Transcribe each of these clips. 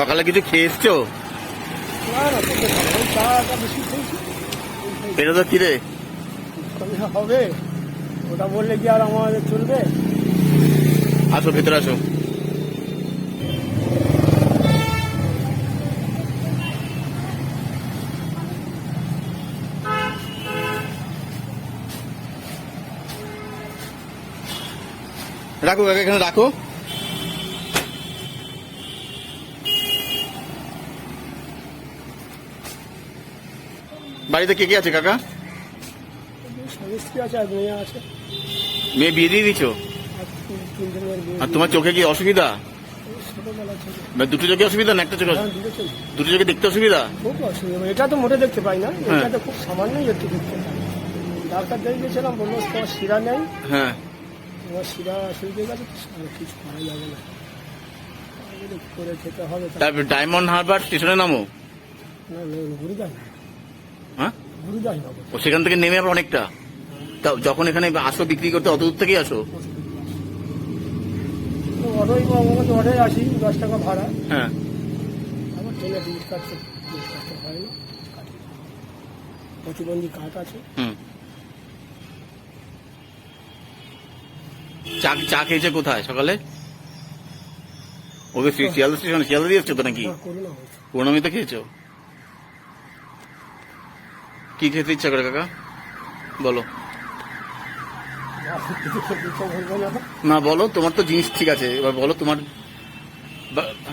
সকালে কিছু খেয়ে এসছো এটা তো কিরে হবে। ওটা বললে কি আর আমাদের চলবে? আসো ভেতরে আসো। রাখো এখানে রাখো। বাড়িতে কে কে আছে কাকা? মেয়ে বিয়ে দিয়ে দিছো আর তোমার চোখে কি অসুবিধা? মানে দুটো চোখে অসুবিধা না একটা চোখে দুটো চোখে দেখতে অসুবিধা? খুব অসুবিধা এটা তো মোটে দেখতে পাই না। হ্যাঁ। এটা তো খুব সামান্যই একটু দেখতে পাই। ডাক্তার দেখিয়েছিলাম বলল তোমার শিরা নেই। হ্যাঁ। তোমার শিরা শুকিয়ে গেছে কিছু করা যাবে না। করে খেতে হবে তারপর ডায়মন্ড হারবার স্টেশনে নামো। না না, গুরুদাস না হ্যাঁ গুরুদাস নগর ও সেখান থেকে নেমে আবার অনেকটা? তা যখন এখানে আসো বিক্রি করতে অত দূর থেকেই আসো? অটোই আসি দশ টাকা ভাড়া। হ্যাঁ। আমার ট্রেনে টিকিট হয়। প্রতিবন্ধী কার্ড আছে। চা চা খেয়েছে কোথায় সকালে? ওকে শি- শিয়ালদা স্টেশন শিয়ালদা দিয়ে এসছো তো নাকি? না, পূর্ণমিতে খেয়েছো? কি খেতে ইচ্ছা করে কাকা? বলো। না না বলো তোমার তো জিনিস ঠিক আছে। এবার বলো তোমার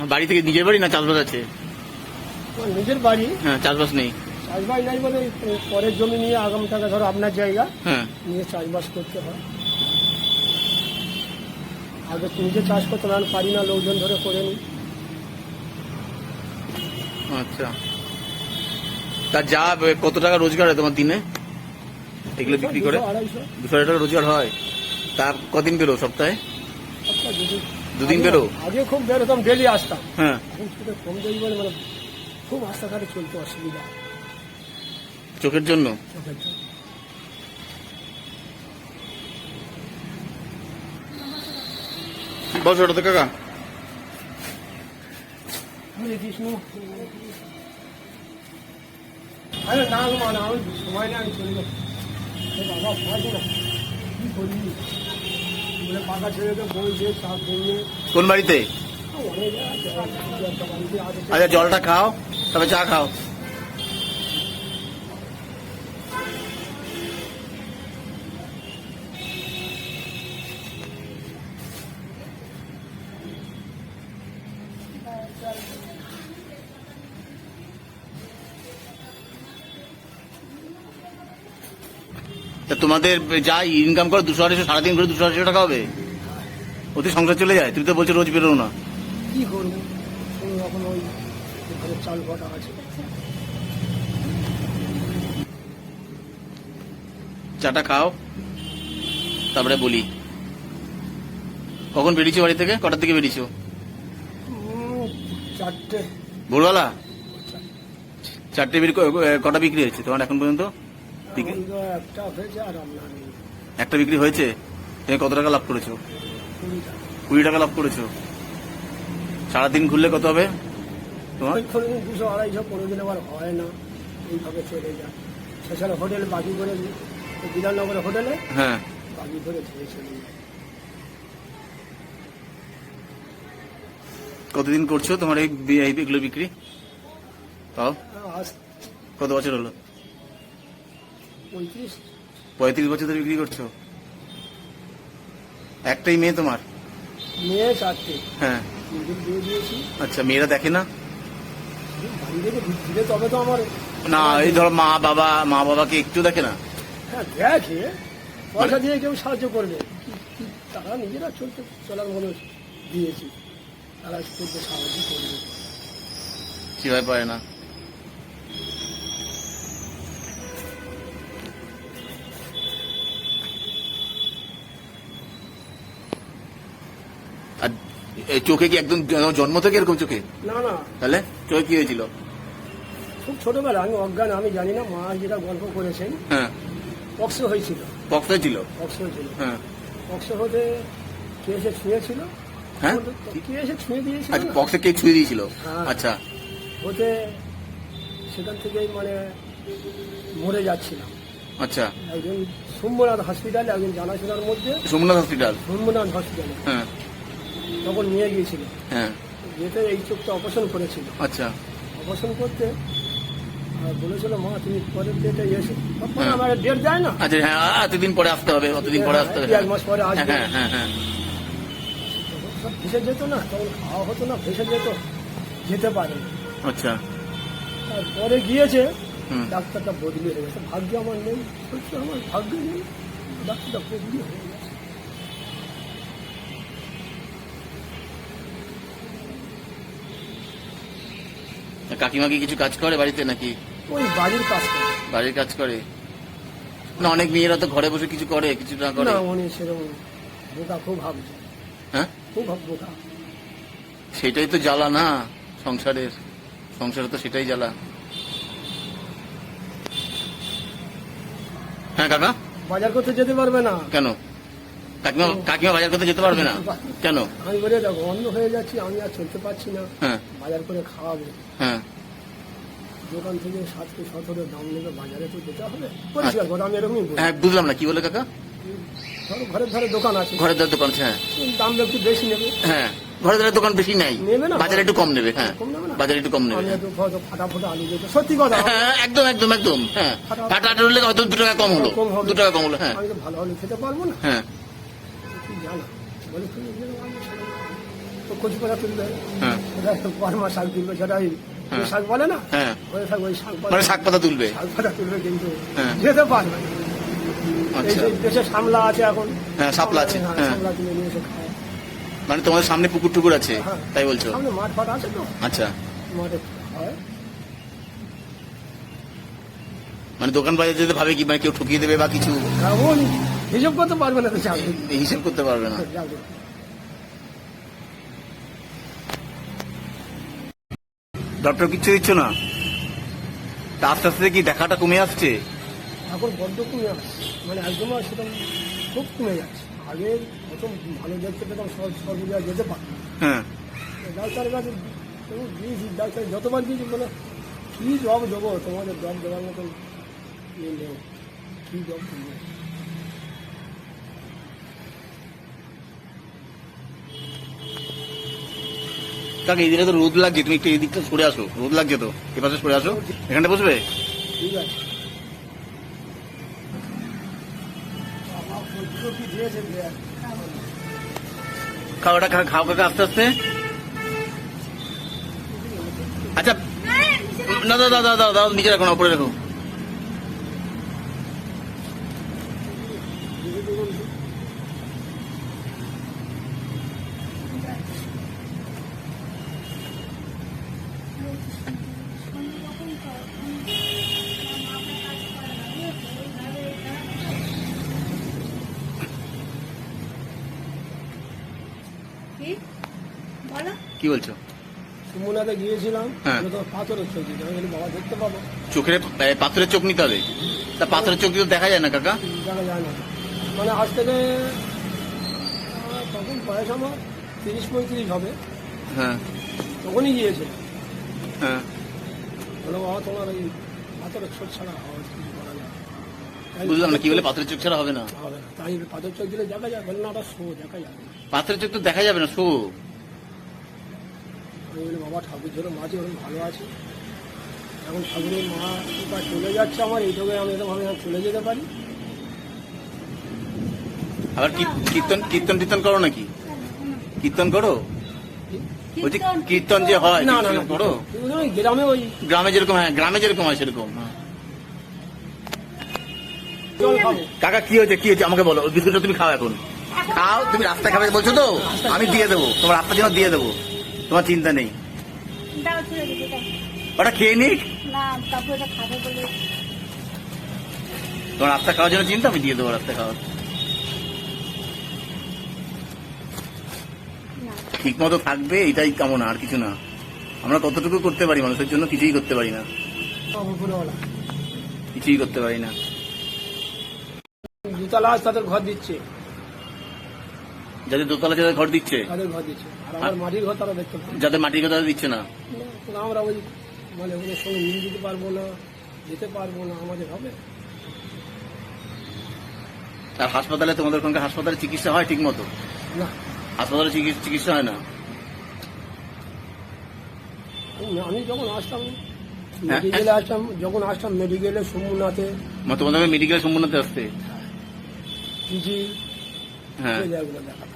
বাড়ি থেকে নিজের বাড়ি না চাষবাস আছে? নিজের বাড়ি? হ্যাঁ চাষবাস নেই। চাষবাস নাই বলে পরের জমি নিয়ে আগাম টাকা ধরো আপনার জায়গা। হ্যাঁ। নিয়ে চাষবাস করতে হয়। আগে নিজে চাষ করতে না পারি না লোকজন ধরে করে নিই। আচ্ছা। তা যা কত টাকা রোজগার হয় তোমার দিনে? এগুলো বিক্রি করে? দুশো, টাকা রোজগার হয়। তা কদিন বেরো সপ্তাহে? দুদিন বেরো আগে খুব বেরোতাম ডেলি আসতাম। হ্যাঁ। কম দেরি বলে মানে খুব রাস্তাঘাটে চলতে অসুবিধা। চোখের জন্য? চোখের জন্য। বসো ওটাতে কাকা। আরে না মা না আমি সময় না আমি চলে যাব বাবা পারব না কি করবি বলে পাকা বলছে চাপ দিয়ে কোন বাড়িতে? বাড়িতে আছে। আচ্ছা জলটা খাও তবে চা খাও। তোমাদের যা ইনকাম করো দুশো আড়াইশো সারাদিন করে দুশো আড়াইশো টাকা হবে। ওতে সংসার চলে যায় তুমি তো বলছো রোজ বেরো না। কি করব? এখন ওই চাল ঘটা আছে। চাটা খাও তারপরে বলি। কখন বেরিয়েছো বাড়ি থেকে? কটার দিকে বেরিয়েছো? চারটে। ভোরবেলা? চারটে। কটা বিক্রি হয়েছে তোমার এখন পর্যন্ত? একটা হয়েছে আর আপনার এই একটা বিক্রি হয়েছে? তুমি কত টাকা লাভ করেছ? কুড়ি টাকা। কুড়ি টাকা লাভ করেছ? সারাদিন ঘুরলে কত হবে? তোমার? কোনোদিন দুশো আড়াইশো কোনোদিন আবার হয় না। এইভাবে চলে যায়। সেখানে হোটেল বাকি করে বিধাননগরের হোটেলে হ্যাঁ। বাকি করে খেয়ে চলে যায়। কতদিন করছ তোমার এই বি- এই এগুলো বিক্রি? তাও? আজ কত বছর হলো? পঁয়ত্রিশ। পঁয়ত্রিশ বছর ধরে বিক্রি করছ? একটাই মেয়ে তোমার? মেয়ে চারটে। হ্যাঁ। দিয়ে দিয়েছি। আচ্ছা মেয়েরা দেখে না? বাড়ি থেকে দিলে তবে তো আমার। না এই ধরো মা বাবা মা বাবাকে একটু দেখে না? হ্যাঁ দেখে। পয়সা দিয়ে কেউ সাহায্য করবে। তারা নিজেরা চলতে চলার মনে দিয়েছি। তারা করতে সাহায্য করবে। কীভাবে পারে না? এই চোখে কি একদম জন্ম থেকে এরকম চোখে? না না। তাহলে? চোখে কি হয়েছিল? খুব ছোটবেলা আমি অজ্ঞান আমি জানি না মা যেটা গল্প করেছেন। হ্যাঁ। পক্স হয়েছিল। পক্স হয়েছিল? পক্স হয়েছিল। হ্যাঁ। পক্স হতে কে এসে শুয়েছিল হ্যাঁ? কে এসে ছুঁয়ে দিয়েছিল? আচ্ছা না? বক্সে কে ছুঁয়ে দিয়েছিল? হ্যাঁ। আচ্ছা। ওতে সেখান থেকেই মানে মরে যাচ্ছিলাম। আচ্ছা। একজন সোমনাথ হসপিটালে একজন জানাশোনার মধ্যে। সোমনাথ হসপিটাল সোমনাথ হসপিটালে হ্যাঁ। তখন নিয়ে গিয়েছিল। হ্যাঁ। যেতে এই চোখটা অপারেশন করেছিল। আচ্ছা। অপারেশন করতে আর বলেছিল মা তুমি পরের ডেটে এসো। তখন হ্যাঁ। আমার ডেট যায় না। আচ্ছা হ্যাঁ এতদিন পরে আসতে হবে অতদিন পরে আসতে হবে। হ্যাঁ, এক মাস পরে আসবে। হ্যাঁ হ্যাঁ হ্যাঁ সব ভেসে যেত না তখন খাওয়া হতো না ভেসে যেত যেতে পারে আচ্ছা। তারপরে গিয়েছে ডাক্তারটা বদলি হয়ে গেছে। ভাগ্য আমার নেই আমার ভাগ্য নেই। ডাক্তারটা বদলি হয়ে গেছে কাকিমা কি কিছু কাজ করে বাড়িতে নাকি? ওই বাড়ির কাজ করে। বাড়ির কাজ করে? না অনেক মেয়েরা তো ঘরে বসে কিছু করে কিছু না করে। না সেরকম বোকা খুব ভাবছে। হ্যাঁ? খুব ভাব বোকা। সেটাই তো জ্বালা না সংসারের। সংসারে তো সেটাই জ্বালা। হ্যাঁ কাকা? বাজার করতে যেতে পারবে না। কেন? কাকিমা কাকিমা বাজার করতে যেতে পারবে না? কেন? আমি বলে দেখো অন্ধ হয়ে যাচ্ছি আমি আর চলতে পারছি না। হ্যাঁ। বাজার করে খাওয়াবো। হ্যাঁ। দোকান থেকে সাতশো সতেরো দাম নেবে বাজারে তো যেতে হবে? পরিষ্কার কথা আমি এরকমই হ্যাঁ বুঝলাম না কি বলে কাকা? ধরো ঘরের ধারে দোকান আছে। ঘরের দ্বার দোকান আছে, হ্যাঁ। দাম একটু বেশি নেবে। হ্যাঁ ঘরের দোকান বেশি নাই। বাজারে একটু কম নেবে হ্যাঁ? বাজারে একটু কম নেবে ফাটা ফাটা আলু সত্যি কথা। হ্যাঁ একদম একদম একদম হ্যাঁ। ফাটা উঠলে হয়তো দু টাকা কম হলো। দু টাকা কম হলো হ্যাঁ। ভালো হলে খেতে পারব না। হ্যাঁ। কচু পাতা তুলবে। ওটা শাক তুলবে সেটা ওই। শাক বলে না? ওই শাক ওই শাক শাক পাতা তুলবে। শাক পাতা তুলবে কিন্তু। যেতে পারবে না। এই যে দেশে সামলা আছে এখন। হ্যাঁ, আছে, হ্যাঁ। সামলা তুলে নিয়ে এসে খায়। মানে তোমাদের সামনে পুকুর টুকুর আছে হ্যাঁ। তাই বলছো? সামনে মাঠ ফাট আছে তো। আচ্ছা। মাঠে হয়। মানে দোকান বাজার যেতে ভাবে কি? মানে কেউ ঠকিয়ে দেবে বা কিছু? হিসাব করতে পারবে না তো যাবে হিসেব করতে পারবে না। ডক্টর কিচ্ছু দিচ্ছ না? তা আস্তে আস্তে কি দেখাটা কমে আসছে। এখন বড্ড কমে আসছে। মানে একদম আর সেরকম খুব কমে যাচ্ছে। আগে প্রথম ভালো দেখতে পেতাম সব সব জায়গায় যেতে পারতাম। হ্যাঁ। ডাক্তারের কাছে গিয়েছি ডাক্তার যতবার গিয়েছি বলে কী জব দেবো? তোমাদের জব দেওয়ার মতন ইয়ে নেই। কী জব দেবো? কাকে? এই দিকে তো রোদ লাগছে, তুমি একটু এই দিকটা সরে আসো। রোদ লাগছে তো, এ পাশে সরে আসো। এখানটা বসবে। খাওয়াটা খাও কাকা আস্তে আস্তে। আচ্ছা না দাদা দাদা দাদা নিচে রাখো না, উপরে রাখো। কি বলছো? সুমনাতে গিয়েছিলাম হ্যাঁ। তো পাথরের ছবি আমি বলি বাবা দেখতে পাবো। চোখের এ, পাথরের চোখ নিতে হবে। তা পাথরের চোখ তো দেখা যায় না কাকা? জানা যায় না। মানে আজ থেকে আহ, তখন বয়স আমার তিরিশ পঁয়ত্রিশ হবে। হ্যাঁ। তখনই গিয়েছে হ্যাঁ। বলো বাবা তোমার এই পাথরের ছোট ছাড়া আওয়াজ কিছু করা যায় না। তাই- বুঝলাম না কি বলে পাথরের চোখ ছাড়া হবে না? হবে না। তাই পাথর চোখ দিলে দেখা যায় বলে না ওটা শো দেখা না। পাথরের চোখ তো দেখা যাবে না শো। আমি বলি বাবা ঠাকুর ধরে মাঝে ওরকম ভালো আছে। এখন ঠাকুরের মা কৃপা চলে যাচ্ছে আমার এইটুকু আমি এরকম ভাবে চলে যেতে পারি। আবার কীর্তন কীর্তন টীর্তন করো নাকি? কীর্তন করো? বলছি কীর্তন? যে হয় না না না করো? ওই গ্রামে ওই গ্রামে যেরকম হ্যাঁ গ্রামে যেরকম হয় সেরকম। হ্যাঁ। কাকা কি হয়েছে? কি হয়েছে? আমাকে বলো। বিস্কুটটা তুমি খাও এখন। খাও তুমি রাস্তা খাবে বলছো তো? আমি দিয়ে দেবো। তোমার রাস্তার জন্য দিয়ে দেবো। তোমার চিন্তা নেই। ওটা খেয়ে না তোমার রাস্তা খাওয়ার জন্য চিন্তা, আমি দিয়ে দেবো রাস্তা খাওয়ার। ঠিক মতো থাকবে, এটাই কামনা, আর কিছু না। আমরা কতটুকু করতে পারি, মানুষের জন্য কিছুই করতে পারি না। কিছুই করতে পারি না। দুতলা তাদের ঘর দিচ্ছে। যাদের দোতলা যাদের ঘর দিচ্ছে? তাদের ঘর দিচ্ছে। আর আমার মাটির ঘর তারা দেখতে পাবে যাদের মাটির কথা দিচ্ছে না? না, আমরা ওই মানে ওদের সঙ্গে মিল দিতে পারব না যেতে পারব না আমাদের হবে। আর হাসপাতালে তোমাদের ওখানকার হাসপাতালে চিকিৎসা হয় ঠিক মতো না। হাসপাতালে চিকিৎসা চিকিৎসা হয় না? আমি- আমি যখন আসতাম হ্যাঁ? মেডিকেলে আসতাম যখন আসতাম মেডিকেলে সোমনাথে। মানে তোমাদের মেডিকেল সম্পূর্ণতে আসতে? পিজি হ্যাঁ। এই জায়গাগুলো দেখাতাম।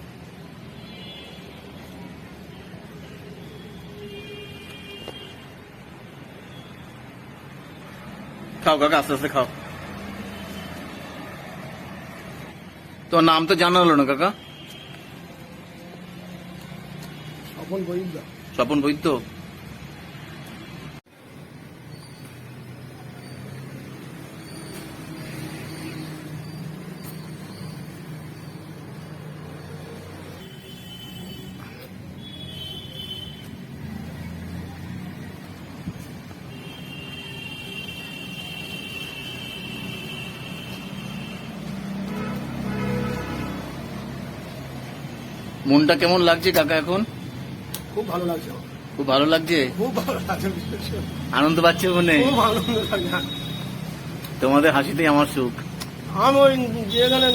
খাও কাকা আস্তে আস্তে খাও। তোমার নাম তো জানা হলো না কাকা? স্বপন বৈদ্য। স্বপন বৈদ্য? মনটা কেমন লাগছে কাকা এখন? খুব ভালো লাগছে খুব ভালো লাগছে? খুব ভালো লাগছে আনন্দ পাচ্ছে মনে? খুব লাগছে তোমাদের হাসিতেই আমার সুখ। আমি ওই যেখানে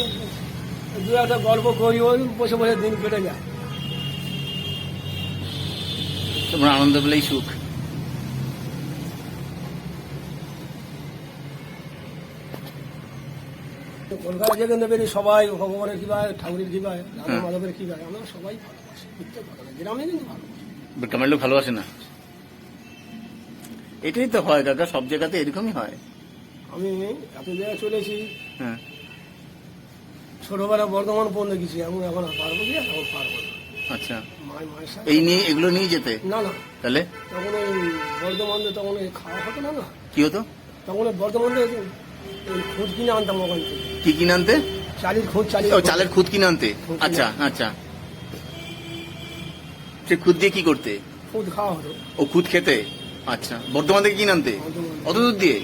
দু একটা গল্প করি ওই বসে বসে দিন কেটে যায়। তোমরা আনন্দ পেলেই সুখ। কলকাতা যেখানে বেরিয়ে সবাই ভগবানের কি পায় ঠাকুরের কি পায় রাধা মাধবের কি পায় আমরা সবাই ভালোবাসি না। গ্রামে কিন্তু ভালোবাসি। গ্রামের লোক ভালোবাসে না? এটাই তো হয় দাদা সব জায়গাতে এরকমই হয়। আমি এত জায়গায় চলেছি হ্যাঁ। ছোটবেলা বর্ধমান পর্যন্ত গেছি এখন এখন আর পারব কি? এখন পারব না। আচ্ছা। এই নিয়ে এগুলো নিয়ে যেতে? না না। তাহলে? তখন ওই বর্ধমানে তখন খাওয়া হতো না না? কি হতো? তখন বর্ধমানে খুদ কিনে আনতাম ওখান থেকে। কি কিনে আনতে? চালির খুদ চালির ও চালের খুদ কিনে আনতে? আচ্ছা আচ্ছা। সে খুদ দিয়ে কি করতে? খুদ খাওয়া হতো ও খুদ খেতে? আচ্ছা বর্ধমান থেকে কিনে আনতে। অত দূর দিয়ে?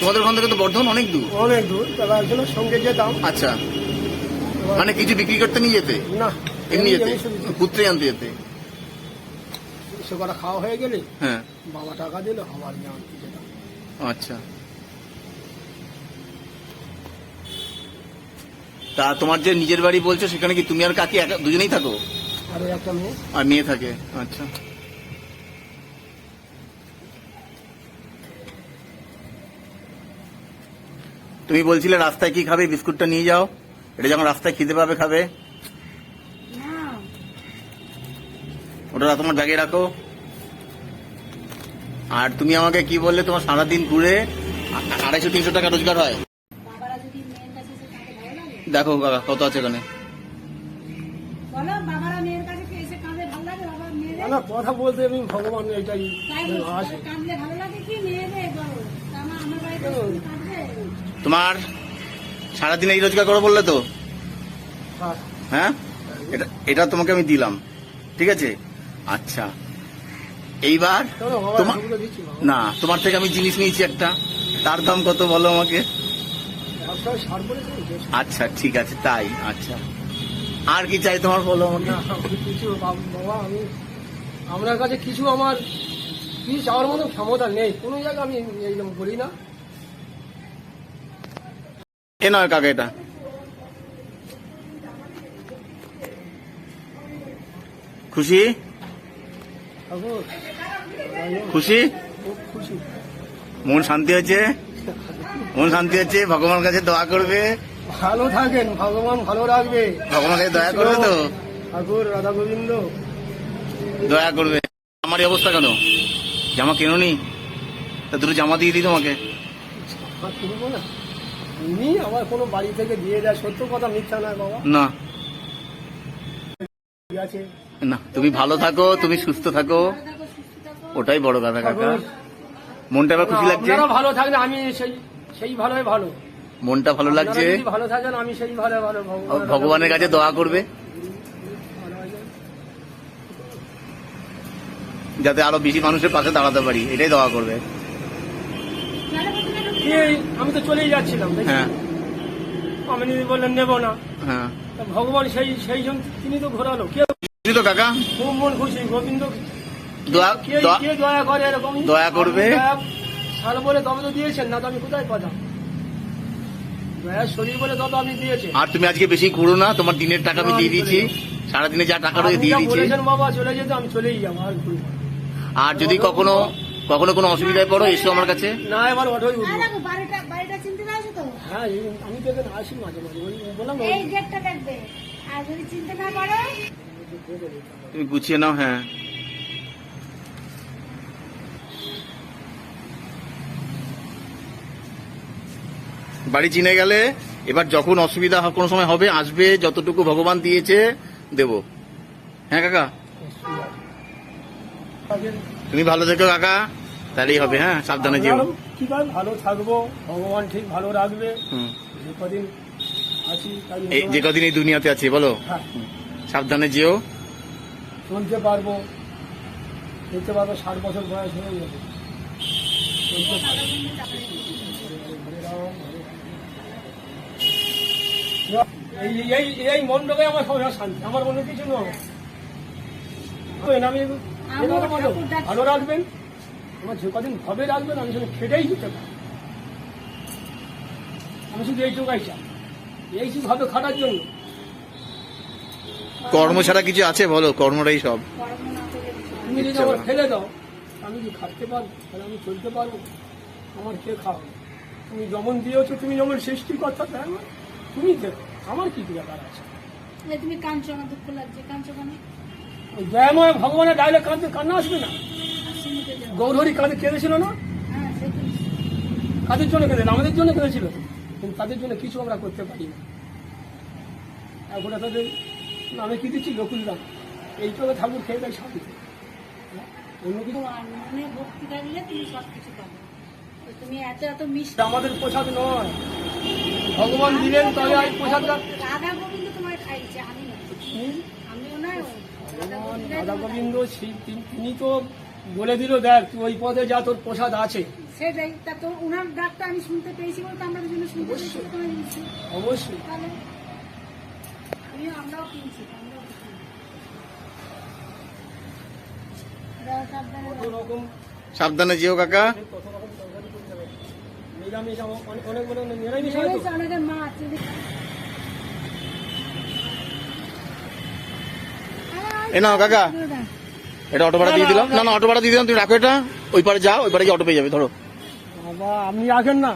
তোমাদের ওখান থেকে তো বর্ধমান অনেক দূর। অনেক দূর তবে একজনের সঙ্গে যেতাম আচ্ছা। মানে কিছু বিক্রি করতে নিয়ে যেতে? না। এমনি যেতে? খুদতে আনতে যেতে? সে খাওয়া হয়ে গেলে হ্যাঁ। বাবা টাকা দিলে আনতে যেতাম। আচ্ছা। তা তোমার যে নিজের বাড়ি বলছো সেখানে কি তুমি আর কাকি একা দুজনেই থাকো? আর একটা মেয়ে। আর মেয়ে থাকে আচ্ছা। তুমি বলছিলে রাস্তায় কি খাবে? বিস্কুটটা নিয়ে যাও। এটা যখন রাস্তায় খিদে পাবে খাবে। ওটা তোমার ব্যাগে রাখো। আর তুমি আমাকে কি বললে? তোমার সারাদিন ঘুরে আড়াইশো তিনশো টাকা রোজগার হয় বাবারা যদি মেয়ের কাছে এসে কাঁদে ভালো লাগে দেখো কাকা কত আছে এখানে? বলো বাবারা মেয়ের কাছে কি এসে কাঁদে ভালো লাগে? বাবা না, কথা বলতে আমি ভগবান এটাই তোমার সারাদিন এই রোজগার করো বললে তো? হ্যাঁ। এটা এটা তোমাকে আমি দিলাম। ঠিক আছে? আচ্ছা। এইবার তোমার। না তোমার থেকে আমি জিনিস নিয়েছি একটা। তার দাম কত বলো আমাকে ব্যবসায় সার বলে তো বেশ। আচ্ছা ঠিক আছে তাই। আচ্ছা। আর কি চাই তোমার বলো কিছু বাবা আমি আপনার কাছে কিছু আমার কি চাওয়ার মতো ক্ষমতা নেই। কোনো জায়গায় আমি এইরকম বলি না। এ নয় কাকা এটা? খুশি? খুশি। মন শান্তি হয়েছে? মন শান্তি হচ্ছে ভগবান কাছে দোয়া করবে? ভালো থাকেন ভগবান ভালো রাখবে। ভগবান কাছে দয়া করবে তো? ঠাকুর রাধা গোবিন্দ। দয়া করবে। আমার এই অবস্থা কেন? জামা কেননি? তা দুটো জামা দিয়ে দিই তোমাকে। না উনি আমার কোনো বাড়ি থেকে দিয়ে দেয় সত্য কথা মিথ্যা নয় বাবা। না। না তুমি ভালো থাকো তুমি সুস্থ থাকো। ওটাই বড় কথা কাকা। মনটা এবার খুশি লাগছে? ভালো থাকলে আমি সেই সেই ভালোই ভালো। মনটা ভালো লাগছে? ভালো থাকেন আমি সেই ভালো ভালো ভগবানের কাছে দোয়া করবে? যাতে আরও বেশি মানুষের পাশে দাঁড়াতে পারি এটাই দোয়া করবে। আমি তো চলেই যাচ্ছিলাম হ্যাঁ। আমি বললেন নেব না। হ্যাঁ। ভগবান সেই সেই জন তিনি তো ঘোরালো। কে? তো কাকা। খুব মন খুশি গোবিন্দ। দয়া করে এরকম? দয়া করবে। সাল বলে তবে তো দিয়েছেন না তো আমি কোথায় পাতাম দয়া শরীর বলে তবে আমি দিয়েছি আর তুমি আজকে বেশি করো না তোমার দিনের টাকা আমি দিয়ে দিয়েছি। সারাদিনে যা টাকা রয়েছে দিয়ে দিয়েছি। বলেছেন বাবা চলে যেতে আমি চলেই যাব আর আর যদি কখনো কখনো কোনো অসুবিধায় পড়ো এসো আমার কাছে। না এবার অটোই উঠবো। হ্যাঁ আমি তো এখানে আসি মাঝে মাঝে বললাম এই গেটটা দেখবে। আর যদি চিনতে না পারো? তুমি গুছিয়ে নাও হ্যাঁ। বাড়ি চিনে গেলে এবার যখন অসুবিধা কোনো সময় হবে আসবে যতটুকু ভগবান দিয়েছে দেব। হ্যাঁ কাকা? তুমি ভালো থেকো কাকা। তাহলেই হবে হ্যাঁ সাবধানে যেও। ভালো থাকব? ভগবান ঠিক ভালো রাখবে। যে কদিন আছি এই যে কদিন এই দুনিয়াতে আছি বলো। হ্যাঁ। সাবধানে যেও। চলতে পারব। চলতে পারব ষাট বছর বয়স হয়ে যাবে এই এই এই মনটাকে আমার সব শান্তি আমার মনে কিছু নয়। আমি ভালো রাখবেন? আমার যে কদিন ভাবে রাখবেন আমি শুধু খেটেই দিতে পারি। আমি শুধু এইটুকাই চাই। এই শুধু ভাবে খাটার জন্য। কর্ম ছাড়া কিছু আছে? বলো কর্মটাই সব। তুমি যদি আমার। ফেলে দাও আমি কি খাটতে পারব? তাহলে আমি চলতে পারব। আমার কে খাওয়াবে? তুমি যেমন দিয়েছ তুমি যেমন সৃষ্টিকর্তা তাই আমার তুমি দেখো আমার কি ব্যাপার আছে? এই তুমি কাঁদছো আমার দুঃখ লাগছে কাঁদছো কেন? ওই ভগবানের ডাইলে কাঁদতে কান্না আসবে না? গৌরহরি কাঁদে কেঁদেছিল না? হ্যাঁ সে কাদের জন্য কেঁদেন আমাদের জন্য কেঁদেছিল। কিন্তু তাদের জন্য কিছু আমরা করতে পারি না। এখন তাদের নামে কি দিচ্ছি লকুল দাম এইটুকু ঠাকুর খেয়ে দেয় শান্তি? অন্য কিছু? মনে ভক্তি থাকলে তুমি সব কিছু পাবে তুমি এত এত মিষ্টি আমাদের পোশাক নয়। ভগবান দিলেন তাহলে এই পোশাকটা রাধা গোবিন্দ তোমার আমি না। হুম? রাধা গোবিন্দ। তিন- তো বলে দিল দেখ তুই ওই পদে যা তোর প্রসাদ আছে। সেটাই তা তো ওনার ডাকটা আমি শুনতে পেয়েছি বলতে আমরা দুজনে শুনতে পেয়েছি অবশ্যই। আমরাও কিনছি। সাবধানে যেও কাকা কত রকম তরকারি করতে হবে নিরামিষ আমার অনেক অনেক মানে নিরামিষ তো। নিরামিষ অনেকের মাছ এ নাও কাকা। এটা অটো ভাড়া দিয়ে দিলাম। না। না অটো ভাড়া দিয়ে দিলাম তুমি রাখো এটা। ওই পারে যাও ওই পারে গিয়ে অটো পেয়ে যাবে ধরো। বাবা আপনি রাখেন না,